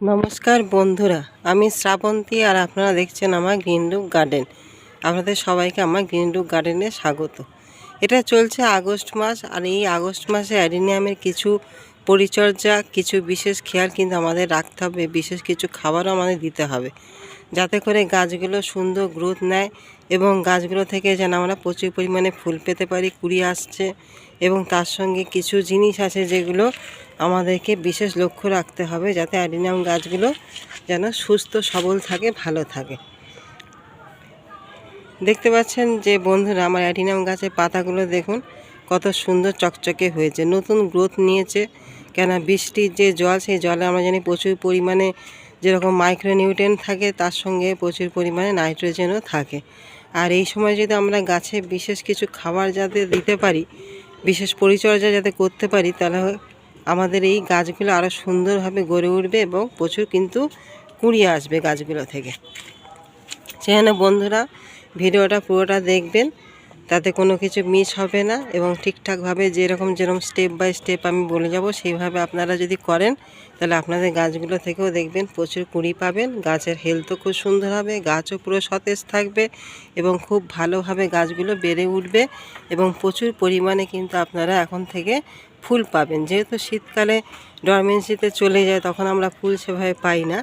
নমস্কার বন্ধুরা, আমি শ্রাবন্তী আর আপনারা দেখছেন আমার গ্রিন রুক গার্ডেন। আপনাদের সবাইকে আমার গ্রিন রুক গার্ডেনে স্বাগত। এটা চলছে আগস্ট মাস আর এই আগস্ট মাসে অ্যাডিনিয়ামের কিছু পরিচর্যা, কিছু বিশেষ খেয়াল কিন্তু আমাদের রাখতে হবে, বিশেষ কিছু খাবারও আমাদের দিতে হবে। যাতে করে গাছগুলো সুন্দর গ্রোথ নেয় এবং গাছগুলো থেকে যেন আমরা প্রচুর পরিমাণে ফুল পেতে পারি, কুড়ি আসছে এবং তার সঙ্গে কিছু জিনিস আছে যেগুলো আমাদেরকে বিশেষ লক্ষ্য রাখতে হবে যাতে অ্যাডিনিয়াম গাছগুলো যেন সুস্থ, সবল থাকে, ভালো থাকে। দেখতে পাচ্ছেন যে বন্ধুরা, আমার অ্যাডিনিয়াম গাছের পাতাগুলো দেখুন, কত সুন্দর চকচকে হয়েছে। নতুন গ্রোথ নিয়েছে। কেন বৃষ্টির যে জল, সেই জলে আমরা জানি প্রচুর পরিমাণে যেরকম মাইক্রোনিউট্রেন থাকে, তার সঙ্গে প্রচুর পরিমাণে নাইট্রোজেনও থাকে। আর এই সময় যদি আমরা গাছে বিশেষ কিছু খাবার যাতে দিতে পারি, বিশেষ পরিচর্যা যাতে করতে পারি, তাহলে আমাদের এই গাছগুলো আরও সুন্দরভাবে গড়ে উঠবে এবং প্রচুর কিন্তু কুড়িয়ে আসবে গাছগুলো থেকে। সেখানে বন্ধুরা, ভিডিওটা পুরোটা দেখবেন। তাতে কোনো কিছু মিস হবে না এবং ঠিকঠাকভাবে যেরকম যেরকম স্টেপ বাই স্টেপ আমি বলে যাব, সেইভাবে আপনারা যদি করেন, তাহলে আপনাদের গাছগুলো থেকেও দেখবেন প্রচুর কুড়ি পাবেন। গাছের হেলথও খুব সুন্দর হবে, গাছও পুরো সতেজ থাকবে এবং খুব ভালোভাবে গাছগুলো বেড়ে উঠবে এবং প্রচুর পরিমাণে কিন্তু আপনারা এখন থেকে ফুল পাবেন। যেহেতু শীতকালে ডরমেন্সিতে চলে যায়, তখন আমরা ফুল সেভাবে পাই না।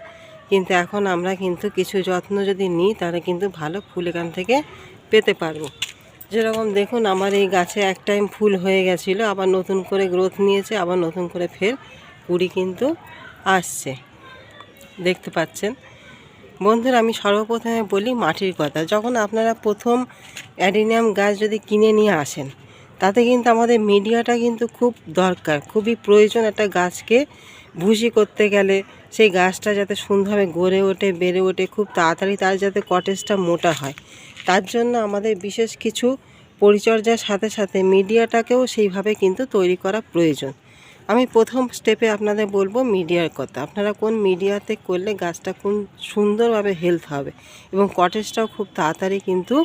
কিন্তু এখন আমরা কিন্তু কিছু যত্ন যদি নিই, তাহলে কিন্তু ভালো ফুল এখান থেকে পেতে পারব। যেরকম দেখুন আমার এই গাছে এক টাইম ফুল হয়ে গেছিল, আবার নতুন করে গ্রোথ নিয়েছে, আবার নতুন করে ফের কুড়ি কিন্তু আসছে। দেখতে পাচ্ছেন? বন্ধুরা, আমি সর্বপ্রথমে বলি মাটির কথা। যখন আপনারা প্রথম অ্যাডিনিয়াম গাছ যদি কিনে নিয়ে আসেন, তাতে কিন্তু আমাদের মিডিয়াটা কিন্তু খুব দরকার। খুবই প্রয়োজন একটা গাছকে ভুসি করতে গেলে সেই গাছটা যাতে সুন্দরভাবে গড়ে ওঠে, বেড়ে ওঠে, খুব তাড়াতাড়ি তার যাতে কটেজটা মোটা হয়। তার জন্য আমাদের বিশেষ কিছু পরিচর্যার সাথে সাথে মিডিয়াটাকেও সেইভাবে কিন্তু তৈরি করা প্রয়োজন। আমি প্রথম স্টেপে আপনাদের বলব মিডিয়ার কথা। আপনারা কোন মিডিয়াতে করলে গাছটা কোন সুন্দরভাবে হেলথ হবে এবং কটেজটাও খুব তাড়াতাড়ি কিন্তু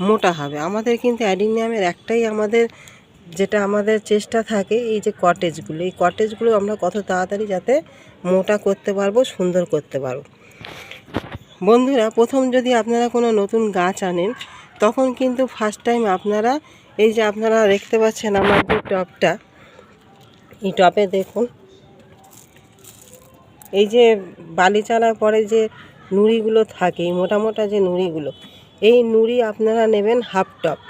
মোটা হবে? আমাদের কিন্তু অ্যাডিনিয়ামের একটাই আমাদের যেটা আমাদের চেষ্টা থাকে এই যে কটেজগুলো এই কটেজগুলো আমরা কত তাড়াতাড়ি যাতে মোটা করতে পারব, সুন্দর করতে পারব। বন্ধুরা, প্রথম যদি আপনারা কোনো নতুন গাছ আনেন, তখন কিন্তু ফার্স্ট টাইম আপনারা, এই যে আপনারা দেখতে পাচ্ছেন আমার যে টপটা, এই টপে দেখুন। এই যে বালি চালার পরে যে নুড়িগুলো থাকে মোটা মোটা যে নুড়িগুলো, এই নুড়ি আপনারা নেবেন হাফ টপ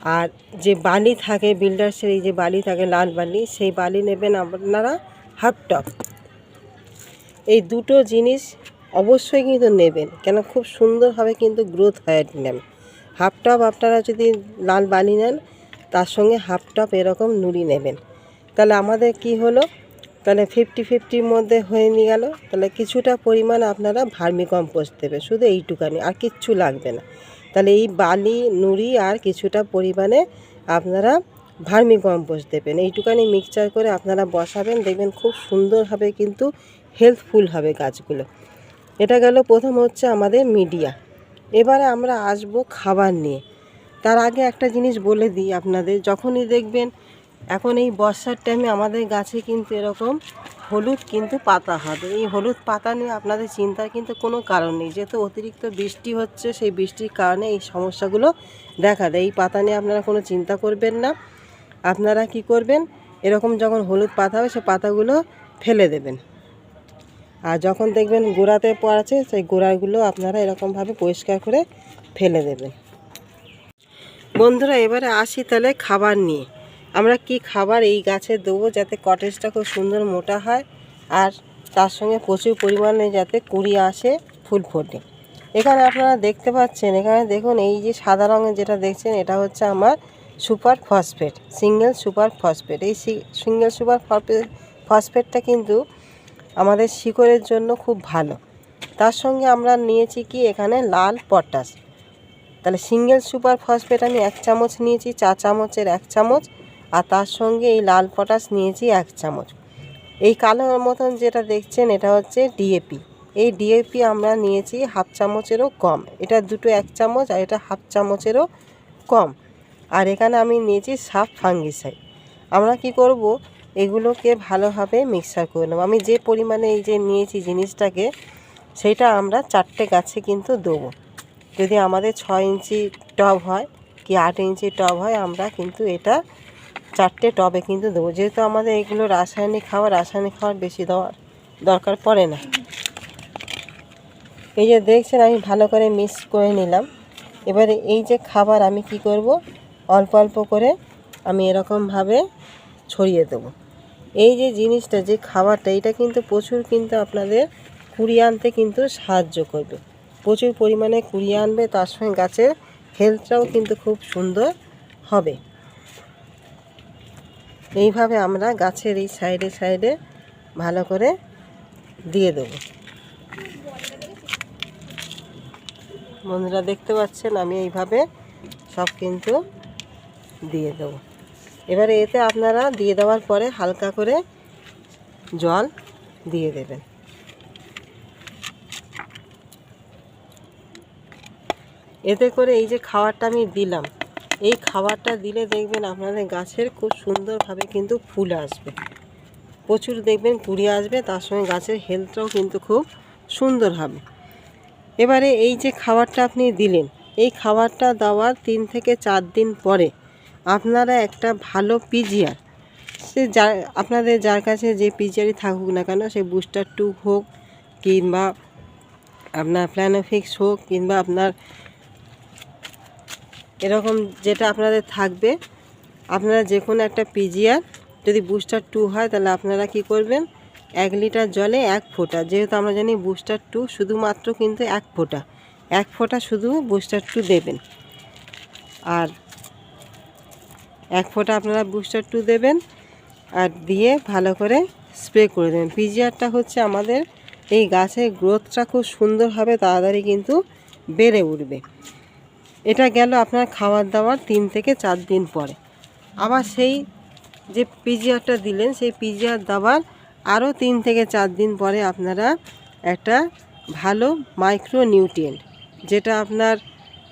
আর যে বালি থাকে বিল্ডার্সের এই যে বালি থাকে, লাল বালি, সেই বালি নেবেন আপনারা হাফ টপ এই দুটো জিনিস অবশ্যই কিন্তু নেবেন কেন খুব সুন্দরভাবে কিন্তু গ্রোথ হয় নেন হাফ টপ আপনারা যদি লাল বালি নেন, তার সঙ্গে হাফ টপ এরকম নুড়ি নেবেন। তাহলে আমাদের কি হলো? তাহলে ফিফটি ফিফটির মধ্যে হয়ে নিয়ে গেল। তাহলে কিছুটা পরিমাণ আপনারা ভার্মি কম্পোস্ট দেবে শুধু এইটুকানি, আর কিচ্ছু লাগবে না। তাহলে এই বালি, নুড়ি আর কিছুটা পরিমাণে আপনারা ভার্মি কম্পোস্ট দেবেন। এইটুকানি মিক্সচার করে আপনারা বসাবেন, দেখবেন খুব সুন্দরভাবে কিন্তু হেলথফুল হবে গাছগুলো। এটা গেল প্রথম হচ্ছে আমাদের মিডিয়া এবারে আমরা আসব খাবার নিয়ে। তার আগে একটা জিনিস বলে দিই আপনাদের, যখনই দেখবেন এখন এই বর্ষার টাইমে আমাদের গাছে কিন্তু এরকম হলুদ কিন্তু পাতা হবে। এই হলুদ পাতা নিয়ে আপনাদের চিন্তার কিন্তু কোনো কারণ নেই। যেহেতু অতিরিক্ত বৃষ্টি হচ্ছে, সেই বৃষ্টির কারণে এই সমস্যাগুলো দেখা দেয়। এই পাতা নিয়ে আপনারা কোনো চিন্তা করবেন না। আপনারা কি করবেন? এরকম যখন হলুদ পাতা হবে, সে পাতাগুলো ফেলে দেবেন। আর যখন দেখবেন গোড়াতে পড়াচ্ছে সেই গোড়াগুলো আপনারা এরকমভাবে পরিষ্কার করে ফেলে দেবেন। বন্ধুরা, এবারে আসি তাহলে খাবার নিয়ে। আমরা কি খাবার এই গাছে দেবো যাতে কটেজটা খুব সুন্দর মোটা হয় আর তার সঙ্গে প্রচুর পরিমাণে যাতে কুড়ি আসে ফুল ফোটে। এখানে আপনারা দেখতে পাচ্ছেন, এখানে দেখুন এই যে সাদা রঙের যেটা দেখছেন, এটা হচ্ছে আমার super phosphate single super phosphate এই সিঙ্গেল সুপার ফসফেটটা কিন্তু আমাদের শিকড়ের জন্য খুব ভালো। তার সঙ্গে আমরা নিয়েছি কি এখানে লাল পটাশ তাহলে সিঙ্গেল সুপার ফসফেট আমি এক চামচ নিয়েছি, চা চামচের এক চামচ। আর তার সঙ্গে এই লাল পটাশ নিয়েছি এক চামচ। এই কালোর মতন যেটা দেখছেন, এটা হচ্ছে ডিএপি এই ডিএপি আমরা নিয়েছি হাফ চামচেরও কম। এটা দুটো এক চামচ আর এটা হাফ চামচেরও কম। আর এখানে আমি নিয়েছি সাফ ফাঙ্গিসাইড। আমরা কি করব, এগুলোকে ভালোভাবে মিক্সার করে নেব। আমি যে পরিমাণে এই যে নিয়েছি জিনিসটাকে, সেটা আমরা চারটে গাছে কিন্তু দেবো। যদি আমাদের ছয় ইঞ্চি টব হয়, কি আট ইঞ্চি টব হয়, আমরা কিন্তু এটা চারটে টবে কিন্তু দেবো। যেহেতু আমাদের এগুলো রাসায়নিক খাবার রাসায়নিক খাবার বেশি দেওয়ার দরকার পড়ে না। এই যে দেখছেন, আমি ভালো করে মিক্স করে নিলাম। এবারে এই যে খাবার আমি কি করব? অল্প অল্প করে আমি এরকমভাবে ছড়িয়ে দেবো। এই যে জিনিসটা, যে খাবারটা, এটা কিন্তু প্রচুর কিন্তু আপনাদের কুড়িয়ে আনতে কিন্তু সাহায্য করবে। প্রচুর পরিমাণে কুড়িয়ে আনবে, তার সঙ্গে গাছের হেলথটাও কিন্তু খুব সুন্দর হবে। এইভাবে আমরা গাছের এই সাইডে সাইডে ভালো করে দিয়ে দেবো। বন্ধুরা দেখতে পাচ্ছেন, আমি এইভাবে সব কিন্তু দিয়ে দেবো। এবারে এতে আপনারা দিয়ে দেওয়ার পরে হালকা করে জল দিয়ে দেবেন। এতে করে এই যে খাবারটা আমি দিলাম এই খাবারটা দিলে দেখবেন আপনাদের গাছের খুব সুন্দরভাবে কিন্তু ফুল আসবে। প্রচুর দেখবেন কুড়ি আসবে, তার সঙ্গে গাছের হেলথটাও কিন্তু খুব সুন্দর হবে। এবারে এই যে খাবারটা আপনি দিলেন, এই খাবারটা দেওয়ার তিন থেকে চার দিন পরে আপনারা একটা ভালো পিজিআর, সে যার আপনাদের যার কাছে যে পিজিআরই থাকুক না কেন, সে বুস্টার টু হোক কিংবা আপনার প্ল্যানোফিক্স হোক কিংবা আপনার এরকম যেটা আপনাদের থাকবে, আপনারা যে কোনো একটা পিজিআর যদি বুস্টার টু হয়, তাহলে আপনারা কি করবেন? এক লিটার জলে এক ফোঁটা। যেহেতু আমরা জানি বুস্টার টু শুধুমাত্র কিন্তু এক ফোঁটা। এক ফোঁটা শুধু বুস্টার টু দেবেন। আর এক ফোঁটা আপনারা বুস্টার টু দেবেন আর দিয়ে ভালো করে স্প্রে করে দেবেন। পিজিআরটা হচ্ছে আমাদের এই গাছের গ্রোথটা খুব সুন্দরভাবে তাড়াতাড়ি কিন্তু বেড়ে উঠবে। এটা গেল আপনার খাবার দাবার তিন থেকে চার দিন পরে। আবার সেই যে পিজিআরটা দিলেন, সেই পিজিআর দাবার আরও তিন থেকে চার দিন পরে আপনারা একটা ভালো মাইক্রো নিউট্রিয়েন্ট যেটা আপনার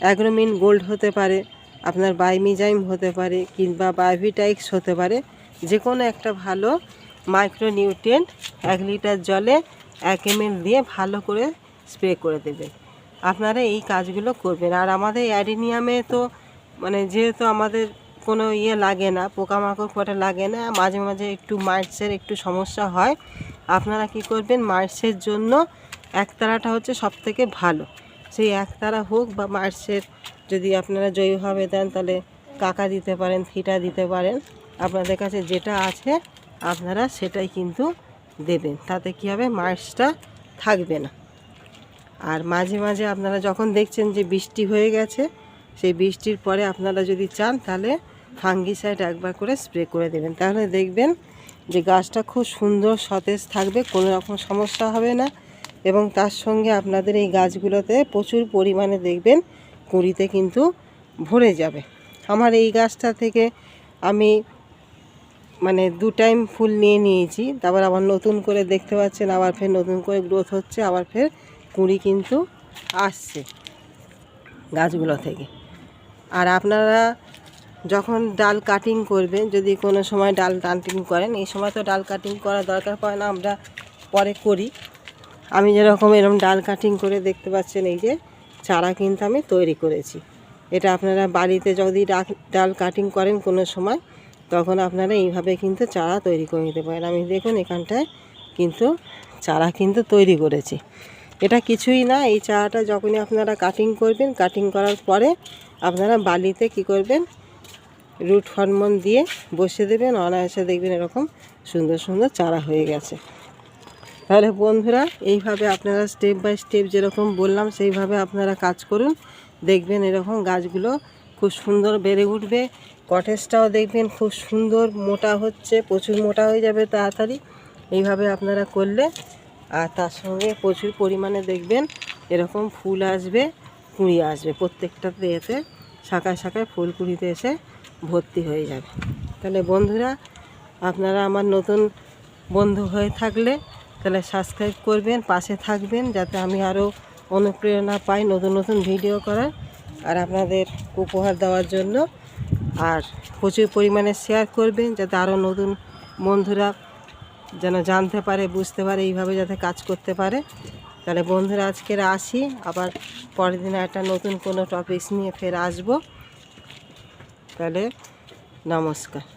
অ্যাগ্রোমিন গোল্ড হতে পারে, আপনার বাইমিজাইম হতে পারে কিংবা বায়োভিটাইক্স হতে পারে, যে কোনো একটা ভালো মাইক্রো নিউট্রিয়েন্ট এক লিটার জলে এক এম দিয়ে ভালো করে স্প্রে করে দেবেন আপনারা এই কাজগুলো করবেন। আর আমাদের অ্যাডিনিয়ামে তো মানে যেহেতু আমাদের কোনো ইয়ে লাগে না, পোকামাকড় ফোটা লাগে না, মাঝে মাঝে একটু মার্চের একটু সমস্যা হয়, আপনারা কি করবেন মার্চের জন্য একতারাটা হচ্ছে সব থেকে ভালো। সেই একতারা হোক বা মার্চের যদি আপনারা জৈবভাবে দেন, তাহলে কাকা দিতে পারেন, থিটা দিতে পারেন, আপনাদের কাছে যেটা আছে, আপনারা সেটাই কিন্তু দেবেন। তাতে কী হবে মার্চটা থাকবে না। আর মাঝে মাঝে আপনারা যখন দেখছেন যে বৃষ্টি হয়ে গেছে, সেই বৃষ্টির পরে আপনারা যদি চান, তাহলে ফাঙ্গিসাইড একবার করে স্প্রে করে দেবেন। তাহলে দেখবেন যে গাছটা খুব সুন্দর সতেজ থাকবে, কোনো রকম সমস্যা হবে না এবং তার সঙ্গে আপনাদের এই গাছগুলোতে প্রচুর পরিমাণে দেখবেন কুঁড়িতে কিন্তু ভরে যাবে। আমার এই গাছটা থেকে আমি মানে দু টাইম ফুল নিয়ে নিয়েছি, তারপর আবার নতুন করে দেখতে পাচ্ছেন, আবার ফের নতুন করে গ্রোথ হচ্ছে, আবার ফের কুঁড়ি কিন্তু আসছে গাছগুলো থেকে। আর আপনারা যখন ডাল কাটিং করবেন, যদি কোনো সময় ডাল কাটিং করেন, এই সময় তো ডাল কাটিং করার দরকার পড়ে না, আমরা পরে করি। আমি যেরকম এরকম ডাল কাটিং করে দেখতে পাচ্ছেন, এই যে চারা কিন্তু আমি তৈরি করেছি। এটা আপনারা বাড়িতে যদি ডাল কাটিং করেন কোনো সময়, তখন আপনারা এইভাবে কিন্তু চারা তৈরি করে নিতে পারেন। আমি দেখুন এখানটায় কিন্তু চারা কিন্তু তৈরি করেছি। এটা কিছুই না, এই চারাটা যখনই আপনারা কাটিং করবেন কাটিং করার পরে আপনারা বালিতে কি করবেন? রুট হরমোন দিয়ে বসে দেবেন, অনায়াসে দেখবেন এরকম সুন্দর সুন্দর চারা হয়ে গেছে। তাহলে বন্ধুরা, এইভাবে আপনারা স্টেপ বাই স্টেপ যেরকম বললাম, সেইভাবে আপনারা কাজ করুন। দেখবেন এরকম গাছগুলো খুব সুন্দর বেড়ে উঠবে কটেজটাও দেখবেন খুব সুন্দর মোটা হচ্ছে, প্রচুর মোটা হয়ে যাবে তাড়াতাড়ি। এইভাবে আপনারা করলে আর তার সঙ্গে প্রচুর পরিমাণে দেখবেন এরকম ফুল আসবে, কুঁড়ি আসবে। প্রত্যেকটাতে এতে শাখায় শাখায় ফুল কুঁড়িতে এসে ভর্তি হয়ে যাবে। তাহলে বন্ধুরা, আপনারা আমার নতুন বন্ধু হয়ে থাকলে তাহলে সাবস্ক্রাইব করবেন, পাশে থাকবেন, যাতে আমি আরও অনুপ্রেরণা পাই নতুন নতুন ভিডিও করার আর আপনাদের উপহার দেওয়ার জন্য। আর প্রচুর পরিমাণে শেয়ার করবেন, যাতে আরও নতুন বন্ধুরা যেন জানতে পারে, বুঝতে পারে, এইভাবে যাতে কাজ করতে পারে। তাহলে বন্ধুরা, আজকের আসি। আবার পরের দিন একটা নতুন কোনো টপিক্স নিয়ে ফের আসব। তাহলে নমস্কার।